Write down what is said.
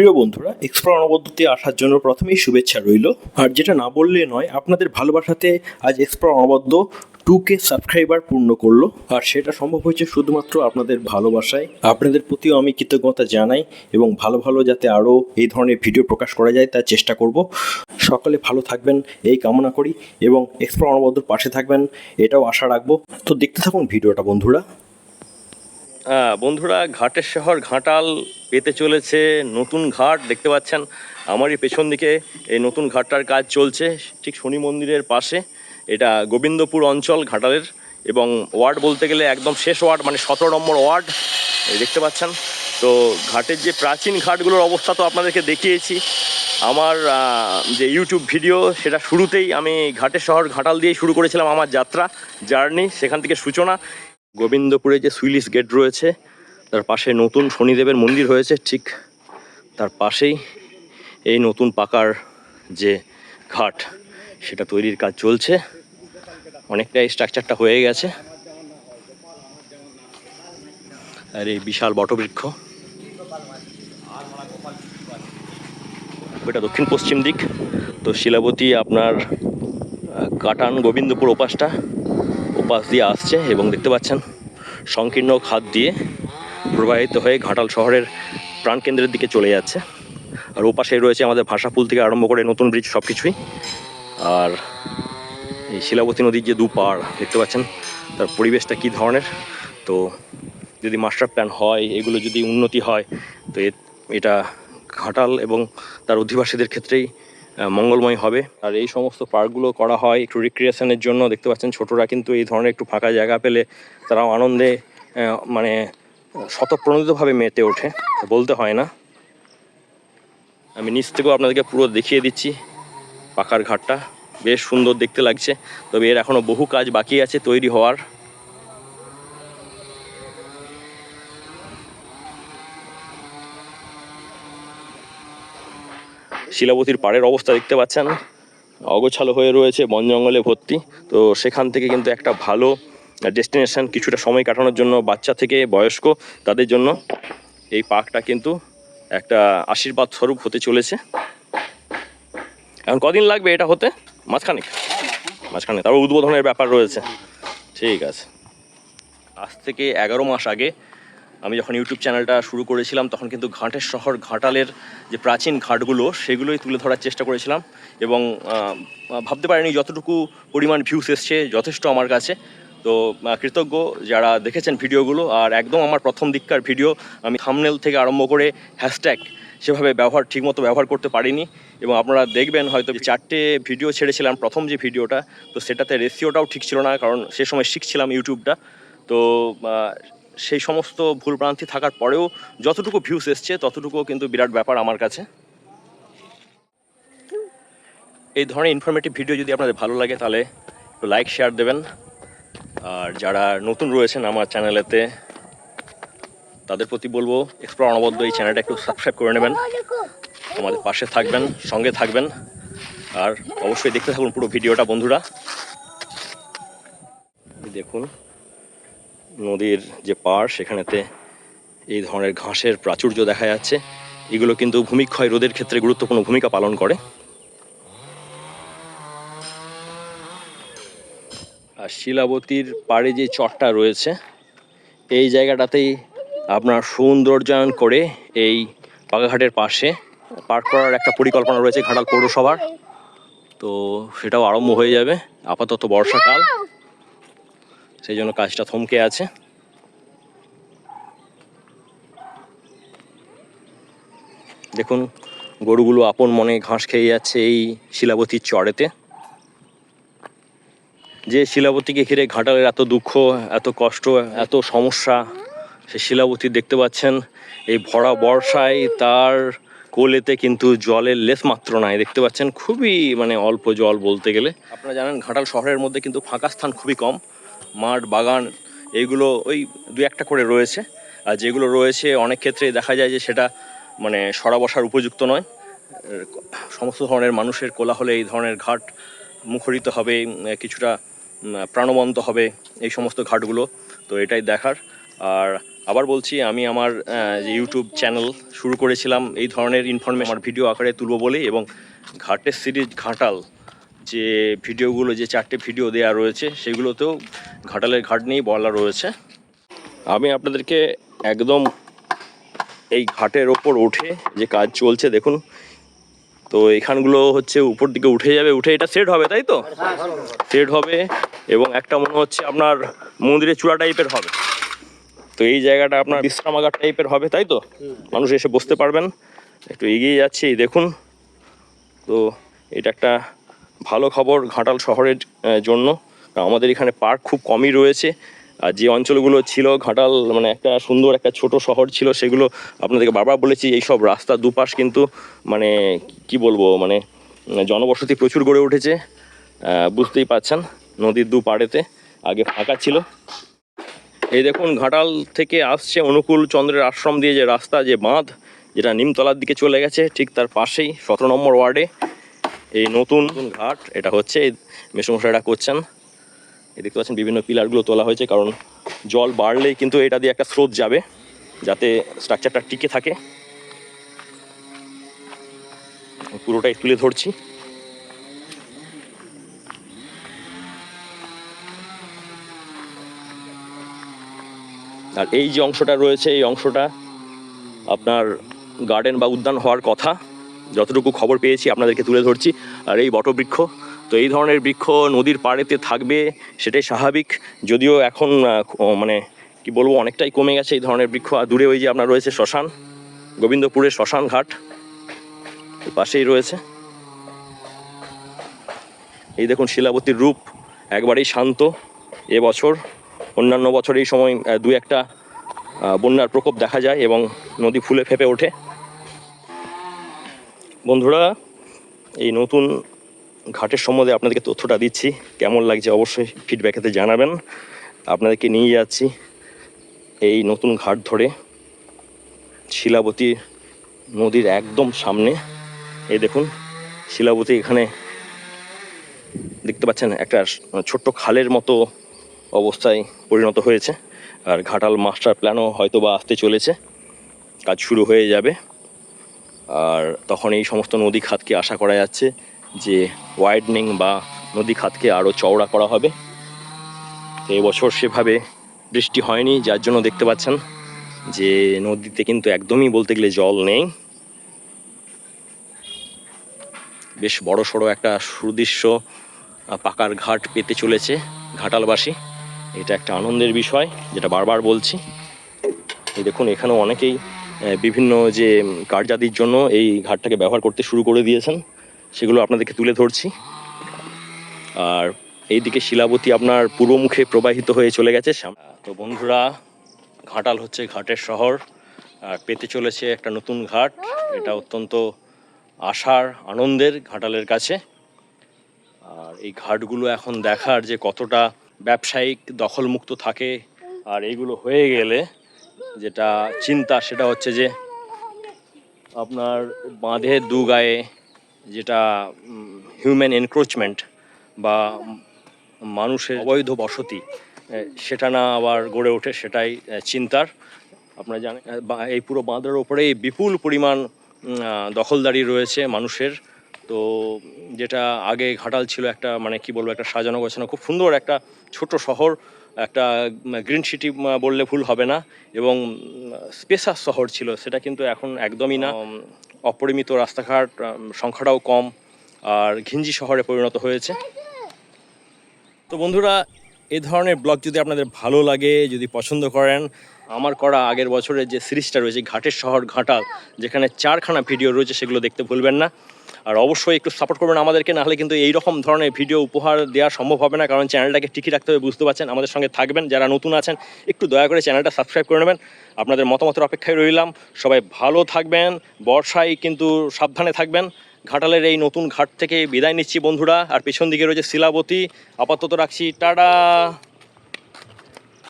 প্রিয় বন্ধুরা এক্সপ্লোর অনবদ্যতে আসার জন্য প্রথমেই শুভেচ্ছা রইল। আর যেটা না বললে নয়, আপনাদের ভালোবাসাতে আজ এক্সপ্লোর অনবদ্য টু কে সাবস্ক্রাইবার পূর্ণ করল। আর সেটা সম্ভব হয়েছে শুধুমাত্র আপনাদের ভালোবাসায়। আপনাদের প্রতিও আমি কৃতজ্ঞতা জানাই এবং ভালো ভালো যাতে আরও এই ধরনের ভিডিও প্রকাশ করা যায়, তার চেষ্টা করব। সকালে ভালো থাকবেন, এই কামনা করি এবং এক্সপ্লোর অনবদ্যর পাশে থাকবেন, এটাও আশা রাখব। তো দেখতে থাকুন ভিডিওটা বন্ধুরা। বন্ধুরা, ঘাটের শহর ঘাটাল পেতে চলেছে নতুন ঘাট, দেখতে পাচ্ছেন আমারই পেছন দিকে এই নতুন ঘাটটার কাজ চলছে, ঠিক শনি মন্দিরের পাশে। এটা গোবিন্দপুর অঞ্চল ঘাটালের এবং ওয়ার্ড বলতে গেলে একদম শেষ ওয়ার্ড মানে সতেরো নম্বর ওয়ার্ড দেখতে পাচ্ছেন। তো ঘাটের যে প্রাচীন ঘাটগুলোর অবস্থা তো আপনাদেরকে দেখিয়েছি। আমার যে ইউটিউব ভিডিও সেটা শুরুতেই আমি ঘাটের শহর ঘাটাল দিয়ে শুরু করেছিলাম আমার যাত্রা, জার্নি, সেখান থেকে সূচনা। গোবিন্দপুরে যে সুইলিশ গেট রয়েছে, তার পাশে নতুন শনিদেবের মন্দির হয়েছে, ঠিক তার পাশেই এই নতুন পাকার যে ঘাট, সেটা তৈরির কাজ চলছে। অনেকটা স্ট্রাকচারটা হয়ে গেছে। আর এই বিশাল বটবৃক্ষ। এটা দক্ষিণ পশ্চিম দিক। তো শিলাবতী আপনার কাটান গোবিন্দপুর ওপাসটা ওপাশ দিয়ে আসছে এবং দেখতে পাচ্ছেন সংকীর্ণ খাত দিয়ে প্রবাহিত হয়ে ঘাটাল শহরের প্রাণকেন্দ্রের দিকে চলে যাচ্ছে। আর ওপাশে রয়েছে আমাদের ভাষাপুল থেকে আরম্ভ করে নতুন ব্রিজ সব কিছুই আর এই শিলাবতী নদীর যে দুপাড়, দেখতে পাচ্ছেন তার পরিবেশটা কী ধরনের? তো যদি মাস্টার প্ল্যান হয়, এগুলো যদি উন্নতি হয়, তো এটা ঘাটাল এবং তার অধিবাসীদের ক্ষেত্রেই মঙ্গলময় হবে। আর এই সমস্ত পার্কগুলো করা হয় একটু রিক্রিয়েশনের জন্য। দেখতে পাচ্ছেন ছোটরা কিন্তু এই ধরনের একটু ফাঁকা জায়গা পেলে তারাও আনন্দে মানে শতপ্রণোদিতভাবে মেতে ওঠে। বলতে হয় না। আমি নিচ থেকেও আপনাদেরকে পুরো দেখিয়ে দিচ্ছি পাকার ঘাটটা। বেশ সুন্দর দেখতে লাগছে। তবে এর এখনও বহু কাজ বাকি আছে তৈরি হওয়ার। শিলাবতীর পাড়ের অবস্থা দেখতে পাচ্ছেন। অগোছালো হয়ে রয়েছে বন জঙ্গলে ভর্তি। তো সেখান থেকে কিন্তু একটা ভালো ডেস্টিনেশন, কিছুটা সময় কাটানোর জন্য বাচ্চা থেকে বয়স্ক তাদের জন্য এই পার্কটা কিন্তু একটা আশীর্বাদ স্বরূপ হতে চলেছে। এখন কদিন লাগবে এটা হতে? মাঝখানে মাঝখানে তারপর উদ্বোধনের ব্যাপার রয়েছে। ঠিক আছে। আজ থেকে এগারো মাস আগে আমি যখন ইউটিউব চ্যানেলটা শুরু করেছিলাম, তখন কিন্তু ঘাটের শহর, ঘাটালের যে প্রাচীন ঘাটগুলো, সেগুলোই তুলে ধরার চেষ্টা করেছিলাম এবং ভাবতে পারিনি যতটুকু পরিমাণ ভিউস এসছে, যথেষ্ট আমার কাছে। তো কৃতজ্ঞ যারা দেখেছেন ভিডিওগুলো, আর একদম আমার প্রথম দিককার ভিডিও, আমি থামনেল থেকে আরম্ভ করে হ্যাশট্যাগ সেভাবে ব্যবহার, ঠিকমতো ব্যবহার করতে পারিনি এবং আপনারা দেখবেন হয়তো চারটে ভিডিও ছেড়েছিলাম, প্রথম যে ভিডিওটা তো সেটাতে রেসিওটাও ঠিক ছিল না, কারণ সে সময় শিখছিলাম ইউটিউবটা তো সেই সমস্ত ভুলভ্রান্তি থাকার পরেও যতটুকু ভিউস এসছে ততটুকু কিন্তু বিরাট ব্যাপার আমার কাছে। এই ধরনের ইনফরমেটিভ ভিডিও যদি আপনাদের ভালো লাগে, তাহলে একটু লাইক শেয়ার দেবেন। আর যারা নতুন রয়েছেন আমার চ্যানেলেতে তাদের প্রতি বলব এক্সপ্লোর অনবদ্য এই চ্যানেলটা একটু সাবস্ক্রাইব করে নেবেন। আমাদের পাশে থাকবেন, সঙ্গে থাকবেন। আর অবশ্যই দেখতে থাকুন পুরো ভিডিওটা বন্ধুরা। দেখুন। নদীর যে পাড়, সেখানেতে এই ধরনের ঘাসের প্রাচুর্য দেখা যাচ্ছে। এগুলো কিন্তু ভূমিক্ষয় রোধের ক্ষেত্রে গুরুত্বপূর্ণ ভূমিকা পালন করে। আর শিলাবতীর পাড়ে যে চটটা রয়েছে, এই জায়গাটাতেই আপনার সৌন্দর্যায়ন করে এই পাকাঘাটের পাশে পার্ক করার একটা পরিকল্পনা রয়েছে ঘাটাল পৌরসভার। তো সেটাও আরম্ভ হয়ে যাবে আপাতত বর্ষাকাল। সেই জন্য কাজটা থমকে আছে। দেখুন, গরুগুলো আপন মনে ঘাস খেয়ে যাচ্ছে এই শিলাবতীর চড়েতে যে শিলাবতীকে ঘিরে ঘাটালের এত দুঃখ, এত কষ্ট, এত সমস্যা, সে শিলাবতী দেখতে পাচ্ছেন, এই ভরা বর্ষায় তার কোলেতে কিন্তু জলের লেস মাত্র নাই। দেখতে পাচ্ছেন, খুবই মানে অল্প জল বলতে গেলে। আপনারা জানেন, ঘাটাল শহরের মধ্যে কিন্তু ফাঁকা স্থান খুবই কম। মাঠ, বাগান, এইগুলো ওই দু একটা করে রয়েছে। আর যেগুলো রয়েছে, অনেক ক্ষেত্রে দেখা যায় যে সেটা মানে সরা বসার উপযুক্ত নয়। সমস্ত ধরনের মানুষের কোলাহলে এই ধরনের ঘাট মুখরিত হবে কিছুটা প্রাণবন্ত হবে এই সমস্ত ঘাটগুলো। তো এটাই দেখার। আর আবার বলছি, আমি আমার যে ইউটিউব চ্যানেল শুরু করেছিলাম, এই ধরনের ইনফরমেশন আমার ভিডিও আকারে তুলবো বলেই এবং ঘাটের সিরিজ ঘাটাল যে ভিডিওগুলো, যে চারটে ভিডিও দেওয়া রয়েছে, সেগুলোতেও ঘাটালের ঘাট নিয়েই বলা রয়েছে। আমি আপনাদেরকে একদম এই ঘাটের ওপর উঠে যে কাজ চলছে, দেখুন। তো এখানগুলো হচ্ছে উপর দিকে উঠে যাবে, উঠে এটা সেট হবে, তাই তো? সেট হবে এবং একটা মনে হচ্ছে আপনার মন্দিরের চূড়া টাইপের হবে। তো এই জায়গাটা আপনার বিশ্রামাগার টাইপের হবে, তাই তো? মানুষ এসে বসতে পারবেন। একটু এগিয়ে যাচ্ছি, দেখুন। তো এটা একটা ভালো খবর ঘাটাল শহরের জন্য। আমাদের এখানে পার্ক খুব কমই রয়েছে। আর যে অঞ্চলগুলো ছিল, ঘাটাল মানে একটা সুন্দর একটা ছোট শহর ছিল, সেগুলো আপনাদেরকে বারবার বলেছি, এই সব রাস্তা দুপাশ কিন্তু মানে কি বলব মানে জনবসতি প্রচুর গড়ে উঠেছে। বুঝতেই পাচ্ছেন নদীর দু পাড়েতে আগে ফাঁকা ছিল। এই দেখুন, ঘাটাল থেকে আসছে অনুকূল চন্দ্রের আশ্রম দিয়ে যে রাস্তা, যে বাঁধ, যেটা নিমতলার দিকে চলে গেছে, ঠিক তার পাশেই সতেরো নম্বর ওয়ার্ডে। এই নতুন ঘাট, এটা হচ্ছে, এই মেসমশাইরা করছেন। এই দেখতে পাচ্ছেন, বিভিন্ন পিলারগুলো তোলা হয়েছে, কারণ জল বাড়লেই কিন্তু এটা দিয়ে একটা স্রোত যাবে, যাতে স্ট্রাকচারটা টিকে থাকে। পুরোটাই তুলে ধরছি। আর এই যে অংশটা রয়েছে, এই অংশটা আপনার গার্ডেন বা উদ্যান হওয়ার কথা। যতটুকু খবর পেয়েছি আপনাদেরকে তুলে ধরছি। আর এই বটবৃক্ষ, তো এই ধরনের বৃক্ষ নদীর পাড়েতে থাকবে, সেটাই স্বাভাবিক। যদিও এখন মানে কি বলব, অনেকটাই কমে গেছে এই ধরনের বৃক্ষ। আর দূরে ওই যে আপনার রয়েছে শ্মশান, গোবিন্দপুরের শ্মশান ঘাট পাশেই রয়েছে। এই দেখুন শিলাবতীর রূপ, একবারেই শান্ত। এবছর অন্যান্য বছর এই সময় দু একটা বন্যার প্রকোপ দেখা যায় এবং নদী ফুলে ফেপে ওঠে। বন্ধুরা, এই নতুন ঘাটের সম্বন্ধে আপনাদেরকে তথ্যটা দিচ্ছি। কেমন লাগছে অবশ্যই ফিডব্যাকেতে জানাবেন। আপনাদেরকে নিয়ে যাচ্ছি এই নতুন ঘাট ধরে শিলাবতী নদীর একদম সামনে। এই দেখুন, শিলাবতী এখানে দেখতে পাচ্ছেন, একটা ছোট্ট খালের মতো অবস্থায় পরিণত হয়েছে। আর ঘাটাল মাস্টার প্ল্যানও হয়তো বা আসতে চলেছে। কাজ শুরু হয়ে যাবে। আর তখন এই সমস্ত নদী খাতকে আশা করা যাচ্ছে যে ওয়াইডনিং বা নদী খাতকে আরও চওড়া করা হবে। এবছর সেভাবে বৃষ্টি হয়নি, যার জন্য দেখতে পাচ্ছেন যে নদীতে কিন্তু একদমই বলতে গেলে জল নেই। বেশ বড় সড়ো একটা সুদৃশ্য পাকার ঘাট পেতে চলেছে ঘাটালবাসী। এটা একটা আনন্দের বিষয়, যেটা বারবার বলছি। দেখুন, এখানেও অনেকেই বিভিন্ন যে কার্যাদির জন্য এই ঘাটটাকে ব্যবহার করতে শুরু করে দিয়েছেন, সেগুলো আপনাদেরকে তুলে ধরছি। আর এইদিকে শিলাবতী আপনার পূর্বমুখে প্রবাহিত হয়ে চলে গেছে। তো বন্ধুরা, ঘাটাল হচ্ছে ঘাটের শহর, আর পেতে চলেছে একটা নতুন ঘাট। এটা অত্যন্ত আশার, আনন্দের ঘাটালের কাছে। আর এই ঘাটগুলো এখন দেখার যে কতটা ব্যবসায়িক দখলমুক্ত থাকে, আর এইগুলো হয়ে গেলে যেটা চিন্তা, সেটা হচ্ছে যে আপনার বাঁধের দু গায়ে যেটা হিউম্যান এনক্রোচমেন্ট বা মানুষের অবৈধ বসতি সেটা না আবার গড়ে ওঠে, সেটাই চিন্তার। আপনারা জানেন এই পুরো বাঁধের ওপরেই বিপুল পরিমাণ দখলদারি রয়েছে মানুষের। তো যেটা আগে ঘাটাল ছিল একটা মানে কি বলব, একটা সাজানো গোছানো, খুব সুন্দর একটা ছোট শহর। একটা গ্রিন সিটি বললে ভুল হবে না এবং স্পেসাস শহর ছিল সেটা কিন্তু এখন একদমই না। অপরিমিত রাস্তাঘাট সংখ্যাটাও কম আর ঘিঞ্জি শহরে পরিণত হয়েছে। তো বন্ধুরা এই ধরনের ব্লগ যদি আপনাদের ভালো লাগে যদি পছন্দ করেন আমার করা আগের বছরের যে সিরিজটা রয়েছে ঘাটের শহর ঘাটাল যেখানে চারখানা ভিডিও রয়েছে সেগুলো দেখতে ভুলবেন না। আর অবশ্যই একটু সাপোর্ট করবেন আমাদেরকে, নাহলে কিন্তু এই রকম ধরনের ভিডিও উপহার দেওয়া সম্ভব হবে না, কারণ চ্যানেলটাকে টিকি রাখতে হবে, বুঝতে পারছেন? আমাদের সঙ্গে থাকবেন, যারা নতুন আছেন, একটু দয়া করে চ্যানেলটা সাবস্ক্রাইব করে নেবেন। আপনাদের মতামতের অপেক্ষায় রইলাম। সবাই ভালো থাকবেন, বর্ষায় কিন্তু সাবধানে থাকবেন। ঘাটালের এই নতুন ঘাট থেকে বিদায় নিচ্ছি বন্ধুরা। আর পেছন দিকে রয়েছে শিলাবতী। আপাতত রাখছি। টাটা!